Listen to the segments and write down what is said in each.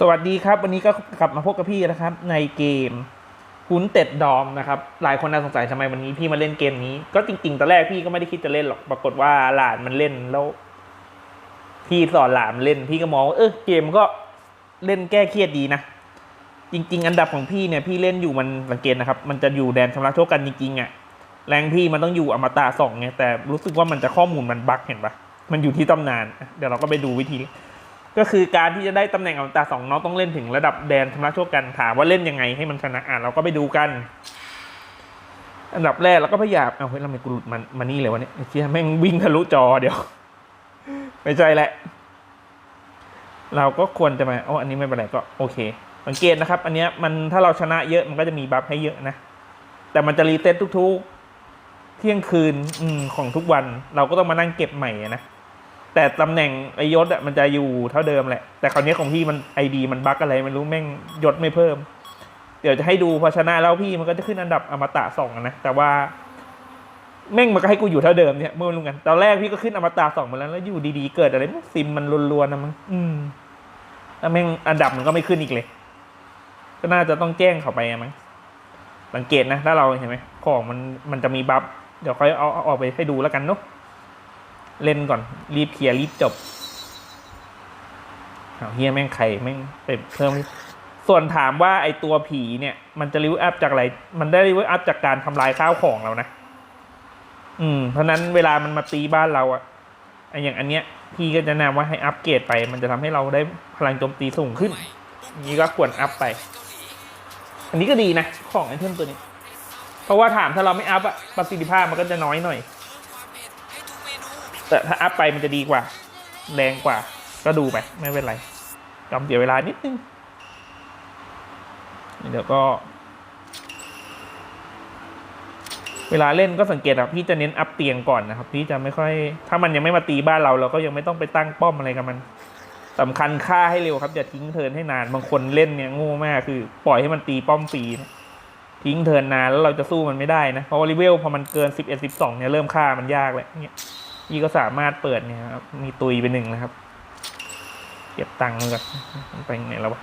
สวัสดีครับ วันนี้ก็กลับมาพบกับพี่นะครับ ในเกมหุนเต็ดดอมนะครับ หลายคนน่าสงสัยทำไมวันนี้พี่มาเล่นเกมนี้ ก็จริงๆตอนแรกพี่ก็ไม่ได้คิดจะเล่นหรอกปรากฏว่าหลานมันเล่นแล้ว พี่สอนหลานเล่นพี่ก็มองว่าเออเกมก็เล่นแก้เครียดดีนะจริง ๆ อันดับของพี่เนี่ยพี่เล่นอยู่มันสังเกตนะครับ มันจะอยู่แดนชำระโชคกันจริงๆอะแรงพี่มันต้องอยู่อมตะสองไงแต่รู้สึกว่ามันจะข้อมูลมันบั๊กเห็นปะมันอยู่ที่ตำนาน เดี๋ยวเราก็ไปดูวิธี ก็คือการที่จะได้ตำแหน่งอมตะสองน้องต้องเล่นถึงระดับแดนชำระโชคกันถามว่าเล่นยังไงให้มันชนะอะเราก็ไปดูกัน อันดับแรกเราก็พยายามเอาเฮ้ยเราไม่กูหลุดมันมานี่เลยวะเนี่ยไอ้เชี่ยแม่งวิ่งทะลุจอเดี๋ยว ไม่ใช่แหละ เราก็ควรจะมาโอ้อันนี้ไม่เป็นไรก็โอเค สังเกตนะครับ อันเนี้ยมันถ้าเราชนะเยอะมันก็จะมีบัฟให้เยอะนะแต่มันจะรีเซ็ตทุกๆ เที่ยงคืนอของทุกวัน เราก็ต้องมานั่งเก็บใหม่นะ แต่ตำแหน่งไอยศอะมันจะอยู่เท่าเดิมแหละ แต่คราวนี้ของพี่มันไอดีมันบั๊กอะไรไม่รู้แม่งยศไม่เพิ่ม เดี๋ยวจะให้ดูพอชนะแล้วพี่มันก็จะขึ้นอันดับอมตะสองอะนะแต่ว่า แม่งมันก็ให้กูอยู่เท่าเดิมเนี่ยเมื่อรู้กันตอนแรกพี่ก็ขึ้นอมตะสองมาแล้วแล้วอยู่ดีๆเกิดอะไรไม่รู้ซิมมันรวนๆนะมั้งอืมแล้วแม่งอันดับมันก็ไม่ขึ้นอีกเลย ก็น่าจะต้องแจ้งเขาไปอะมั้งสังเกตนะถ้าเราเห็นไหมของมันมันจะมีบัฟเดี๋ยวค่อยเอาเอาออกไปให้ดูแล้วกันเนาะ เล่นก่อน รีบเคลียร์รีบจบเอาเฮียแม่งไข่แม่งไปเพิ่ม ส่วนถามว่าไอตัวผีเนี่ย มันจะรีวิวอัพจากอะไร มันได้รีวิวอัพจากการทำลายข้าวของเรานะ อืม เพราะนั้นเวลามันมาตีบ้านเราอะไออย่างอันเนี้ย พี่ก็จะแนะนำว่าให้อัปเกรดไป มันจะทำให้เราได้พลังโจมตีสูงขึ้น นี้ก็ควรอัพไป อันนี้ก็ดีนะ ของไอเทมตัวนี้ เพราะว่าถามถ้าเราไม่อัพอะประสิทธิภาพมันก็จะน้อยหน่อย แต่ถ้าอัพไปมันจะดีกว่า แรงกว่า ก็ดูไป ไม่เป็นไรยอมเสียเวลานิดนึง เดี๋ยวก็ เวลาเล่นก็สังเกตครับพี่จะเน้นอัพเตียงก่อนนะครับ พี่จะไม่ค่อย ถ้ามันยังไม่มาตีบ้านเราเราก็ยังไม่ต้องไปตั้งป้อมอะไรกับมันสำคัญฆ่าให้เร็วครับอย่าทิ้งเทินให้นานบางคนเล่นเนี่ยโง่มากคือ ปล่อยให้มันตีป้อมฟรีนะทิ้งเทินนานแล้วเราจะสู้มันไม่ได้นะเพราะว่ารีเวลพอมันเกิน 11 12เนี่ยเริ่มฆ่ามันยากแล้วเนี่ย พี่ก็สามารถเปิดเนี่ยครับ มีตุยไปหนึ่งนะครับ เก็บตังค์มันก่อนมันไปไหนแล้ววะ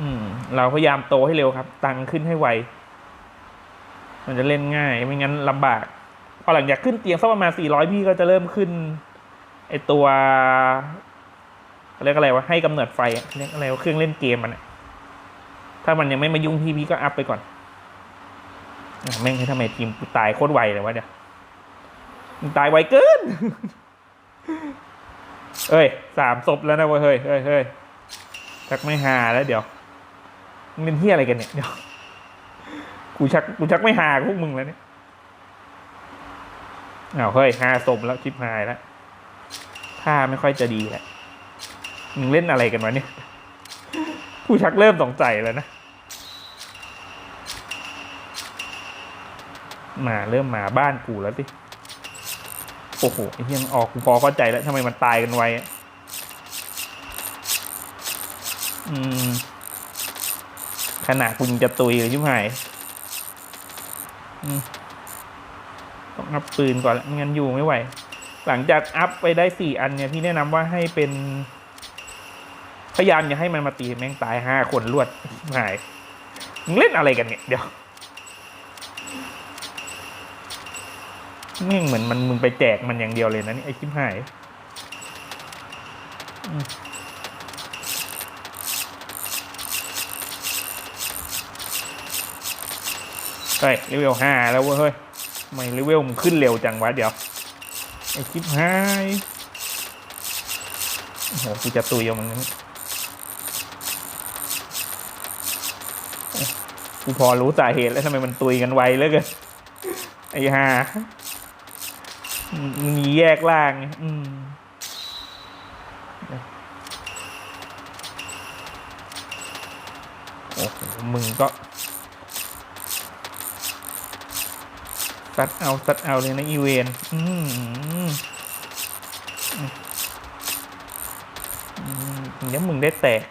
อืม เราพยายามโตให้เร็วครับ ตังค์ขึ้นให้ไว มันจะเล่นง่าย ไม่งั้นลำบาก พอหลังจากขึ้นเตียงสักประมาณสี่ร้อยพี่ก็จะเริ่มขึ้น ไอตัวเรียกอะไรวะให้กำเนิดไฟอะเรียกอะไรวะเครื่องเล่นเกมมันถ้ามันยังไม่มายุ่งพี่พี่ก็อัพไปก่อนอแม่งให้ทำไมทีมกูตายโคตรไวเลยวะเนี่ยมัน ตายไวเกิน เอ้ยสามศพแล้วนะเว้ยเฮ้ยเฮ้ยเฮ้ยชักไม่หาแล้วเดี๋ยวมึงเป็นที่อะไรกันเนี่ยเดี๋ยวกูชักกูชักไม่หาพวกมึงแล้วเนี่ยอ้าวเฮ้ยหาศพแล้วชิบหายแล้วท่าไม่ค่อยจะดีแหละมึงเล่นอะไรกันวะเนี่ยกูชักเริ่มสงสัยแล้วนะมาเริ่มมาบ้านกูแล้วสิ โอ้โหไอ้เหี้ยังออกกูพอเข้าใจแล้วทำไมมันตายกันไวอืมขนาดคุณจะตุยเลยชิบหายต้องอัพปืนก่อนละไม่งั้นอยู่ไม่ไหว หลังจากอัพไปได้สี่อันเนี่ยพี่แนะนำว่าให้เป็น พยายามอย่าให้มันมาตีแม่งตายห้าคนรวดหายมึงเล่นอะไรกันเนี่ยเดี๋ยว แม่งเหมือนมันมึงไปแจกมันอย่างเดียวเลยนะนี่ไอ้ชิบหายอืมเฮ้ยเลเวลห้าแล้วเว้ยไมเลเวลมึงขึ้นเร็วจังวะเดี๋ยวไอ้ชิบหายโอ้โหกูจะตุยเอามันนั้นกูพอรู้สาเหตุแล้วทำไมมันตุยกันไวเหลือเกินไอ้ห่า มีแยกล่างไงอืมโอ้โหมึงก็ซัดเอาซัดเอาเลยนะอีเวนอืมอืมอืมเดี๋ยวมึงได้แตก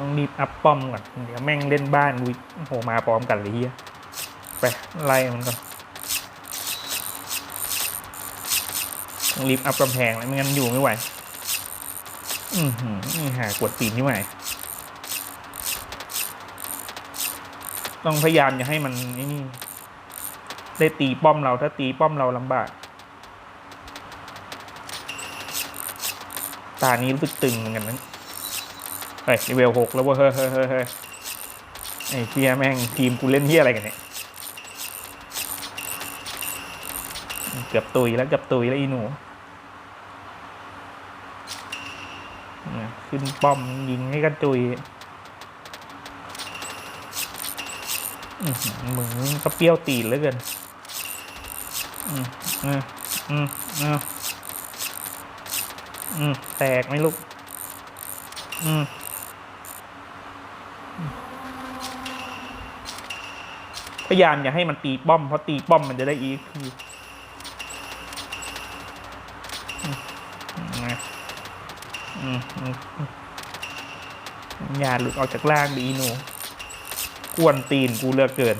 ต้องรีบอัพป้อมก่อนเดี๋ยวแม่งเล่นบ้านวิโอ้โหมาพร้อมกันเลยเฮียไปไล่มันก่อนต้องรีบอัพกำแพงแล้วไม่งั้นอยู่ไม่ไหว อือหือนี่หากดตีนนี่ไหวต้องพยายามอย่าให้มันไอ้นี่ได้ตีป้อมเราถ้าตีป้อมเราลำบากตานี้รู้สึกตึงเหมือนกันนะ เฮ้ยเลเวลหกแล้วเว่าเฮ้ยเฮ้ยเฮ้ยเฮ้ยไอ้เทียแม่งทีมกูเล่นเทียอะไรกันเนี่ย เกือบตุยแล้วเกือบตุยแล้วอีหนูขึ้นป้อมยิงให้กันตุยอื้อหือมึงก็เปรี้ยวตีนเหลือเกินอืมอืมอืมอืมอืมแตกไหมลูก อืม ยายามอย่าให้มันตีป้อมเพราะตีป้อมมันจะได้อีกทีนะอือออย่าหลุดออกจากล่างดีหนูกวนตีนกูเลือกเกิน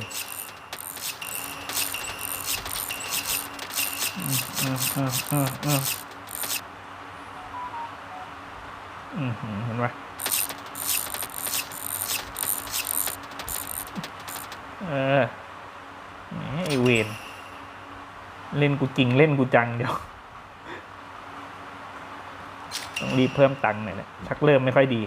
อือหือเห็นไหมเออ อเวนเล่นกูจริงเล่นกูจังเดี๋ยวต้องรีบเพิ่มตังค์หน่อยนะชักเริ่มไม่ค่อยดี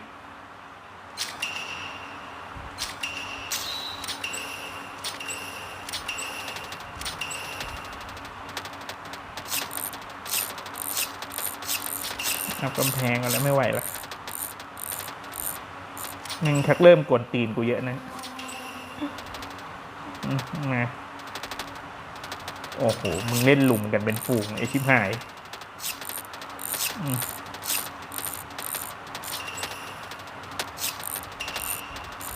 เอากำแพงกันแล้วไม่ไหวละมึงชักเริ่มกวนตีนกูเยอะนะมนะ โอ้โห มึงเล่นหลุมกันเป็นฝูงไอชิบหาย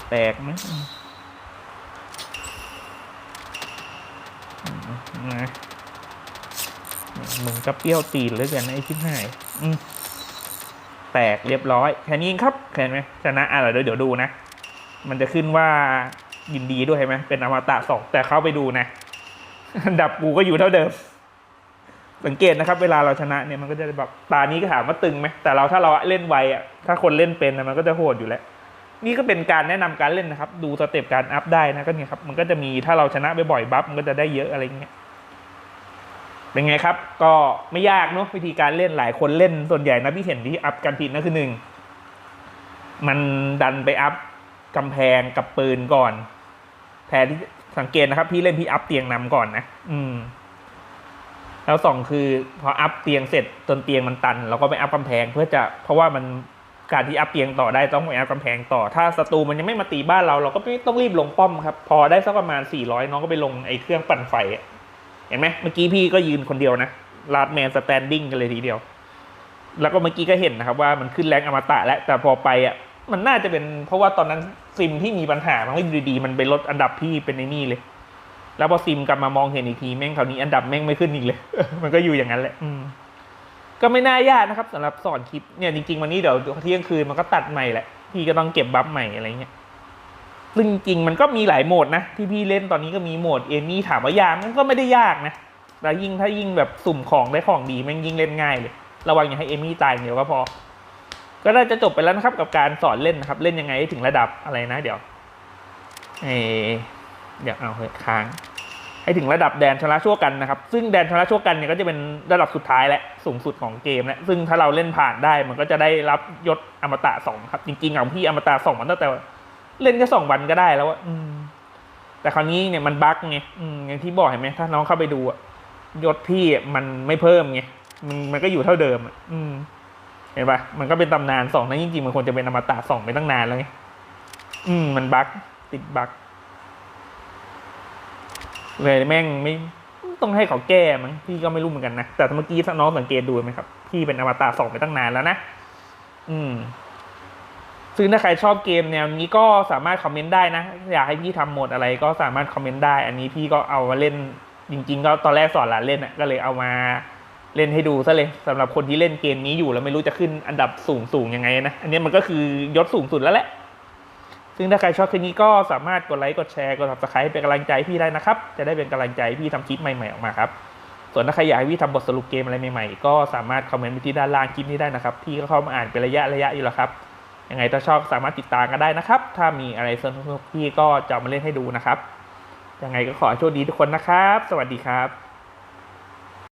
แตกไหมนะมึงก็เปรี้ยวตีนเลยกันไอชิบหายแตกเรียบร้อย แค่นี้เองครับเห็นไหมชนะอะเดี๋ยวเดี๋ยวดูนะ มันจะขึ้นว่ายินดีด้วยเห็นไหมเป็นอมตะสองแต่เข้าไปดูนะ อันดับกูก็อยู่เท่าเดิม สังเกตนะครับ เวลาเราชนะเนี่ยมันก็จะแบบตานี้ก็ถามว่าตึงไหมแต่เราถ้าเราเล่นไวอะถ้าคนเล่นเป็นนะมันก็จะโหดอยู่แล้วนี่ก็เป็นการแนะนำการเล่นนะครับ ดูสเต็ปการอัพได้นะก็เนี่ยครับมันก็จะมีถ้าเราชนะบ่อยๆบัฟมันก็จะได้เยอะอะไรเงี้ยเป็นไงครับ ก็ไม่ยากเนาะวิธีการเล่นหลายคนเล่นส่วนใหญ่นะพี่เห็นที่อัพกันผิดนั่นคือหนึ่งมันดันไปอัพกำแพงกับปืนก่อน แทนที่ สังเกตนะครับ พี่เล่นพี่อัพเตียงนำก่อนนะอืม แล้วสองคือ พออัพเตียงเสร็จจนเตียงมันตัน เราก็ไปอัพกำแพงเพื่อจะเพราะว่ามันการที่อัพเตียงต่อได้ต้องไปอัพกำแพงต่อ ถ้าศัตรูมันยังไม่มาตีบ้านเราเราก็ไม่ต้องรีบลงป้อมครับ พอได้สักประมาณสี่ร้อยน้องก็ไปลงไอ้เครื่องปั่นไฟ เห็นไหมเมื่อกี้พี่ก็ยืนคนเดียวนะลาดแมนสแตนดิ้งกันเลยทีเดียว แล้วก็เมื่อกี้ก็เห็นนะครับว่ามันขึ้นแรงอมตะแล้วแต่พอไปอะ มันน่าจะเป็นเพราะว่าตอนนั้นซิมที่มีปัญหามันก็อยู่ดีๆมันไปลดอันดับพี่เป็นในนี่เลย แล้วพอซิมกลับมามองเห็นอีกทีแม่งคราวนี้อันดับแม่งไม่ขึ้นอีกเลย มันก็อยู่อย่างนั้นแหละ อืมก็ไม่น่ายากนะครับสำหรับสอนคลิปเนี่ยจริงๆวันนี้เดี๋ยวเที่ยงคืนมันก็ตัดใหม่แหละพี่ก็ต้องเก็บบัฟใหม่อะไรเงี้ยซึ่งจริงๆมันก็มีหลายโหมดนะที่พี่เล่นตอนนี้ก็มีโหมดเอมี่ถามว่ายากมันก็ไม่ได้ยากนะแล้วยิ่งถ้ายิ่งแบบสุ่มของได้ของดีแม่งยิ่งเล่นง่ายเลย ระวังอย่าให้เอมี่ตายเดียวก็พอ ก็ได้จะจบไปแล้วนะครับกับการสอนเล่นนะครับ เล่นยังไงให้ถึงระดับอะไรนะเดี๋ยวเอเดี๋ยวเอาเฮ้ยค้าง ให้ถึงระดับแดนชนะชั่วกันนะครับ ซึ่งแดนชนะชั่วกันเนี่ยก็จะเป็นระดับสุดท้ายและสูงสุดของเกมและซึ่งถ้าเราเล่นผ่านได้มันก็จะได้รับยศอมตะสองครับ จริงๆของพี่อมตะสองมันตั้งแต่เล่นแค่สองวันก็ได้แล้วอะอืมแต่คราวนี้เนี่ยมันบั๊กไงอืมอย่างที่บอกเห็นไหมถ้าน้องเข้าไปดูอะยศพี่มันไม่เพิ่มไงมันมันก็อยู่เท่าเดิมอะอืม เห็นปะมันก็เป็นตำนานสองนั้นจริงๆมันควรจะเป็นอมตะสองไปตั้งนานแล้วไงอืมมันบั๊กติดบั๊กเลยแม่งไม่ต้องให้เขาแก้มั้งพี่ก็ไม่รู้เหมือนกันนะแต่เมื่อกี้น้องสังเกตดูไหมครับ พี่เป็นอมตะสองไปตั้งนานแล้วนะอืมซึ่งถ้าใครชอบเกมแนวนี้ก็สามารถคอมเมนต์ได้นะ อยากให้พี่ทำโหมดอะไรก็สามารถคอมเมนต์ได้ อันนี้พี่ก็เอามาเล่นจริง ๆ ก็ตอนแรกสอนหลานเล่นอะก็เลยเอามา เล่นให้ดูซะเลยสำหรับคนที่เล่นเกมนี้อยู่แล้วไม่รู้จะขึ้นอันดับสูงสูงยังไงนะ อันนี้มันก็คือยศสูงสุดแล้วแหละ ซึ่งถ้าใครชอบคลิปนี้ก็สามารถกดไลค์กดแชร์กด subscribe เป็นกำลังใจพี่ได้นะครับ จะได้เป็นกำลังใจพี่ทำคลิปใหม่ๆออกมาครับ ส่วนถ้าใครอยากให้พี่ทำบทสรุปเกมอะไรใหม่ๆ ก็สามารถคอมเมนต์ไปที่ด้านล่างคลิปนี้ได้นะครับ พี่ก็เข้ามาอ่านเป็นระยะระยะอยู่แล้วครับ ยังไงถ้าชอบสามารถติดตามกันได้นะครับ ถ้ามีอะไรสนุกๆพี่ก็จะมาเล่นให้ดูนะครับ ยังไงก็ขอโชคดีทุกคนนะครับ สวัสดีครับ